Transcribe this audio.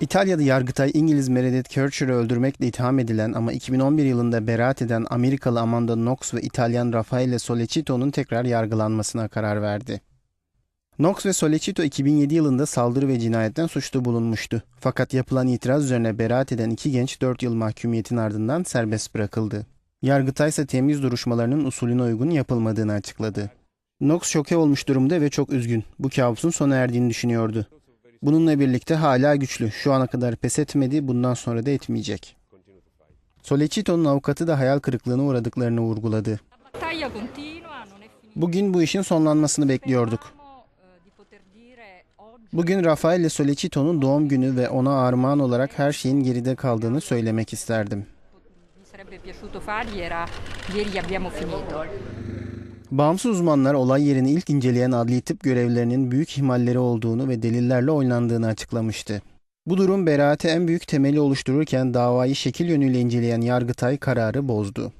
İtalya'da Yargıtay İngiliz Meredith Kercher'ı öldürmekle itham edilen ama 2011 yılında beraat eden Amerikalı Amanda Knox ve İtalyan Raffaele Solecito'nun tekrar yargılanmasına karar verdi. Knox ve Solecito 2007 yılında saldırı ve cinayetten suçlu bulunmuştu. Fakat yapılan itiraz üzerine beraat eden iki genç 4 yıl mahkumiyetin ardından serbest bırakıldı. Yargıtay ise temiz duruşmalarının usulüne uygun yapılmadığını açıkladı. Knox şoke olmuş durumda ve çok üzgün. Bu kabusun sona erdiğini düşünüyordu. Bununla birlikte hala güçlü. Şu ana kadar pes etmedi, bundan sonra da etmeyecek. Solecito'nun avukatı da hayal kırıklığına uğradıklarını vurguladı. Bugün bu işin sonlanmasını bekliyorduk. Bugün Raffaele Solecito'nun doğum günü ve ona armağan olarak her şeyin geride kaldığını söylemek isterdim. Bağımsız uzmanlar olay yerini ilk inceleyen adli tıp görevlilerinin büyük ihmalleri olduğunu ve delillerle oynandığını açıklamıştı. Bu durum beraate en büyük temeli oluştururken davayı şekil yönüyle inceleyen Yargıtay kararı bozdu.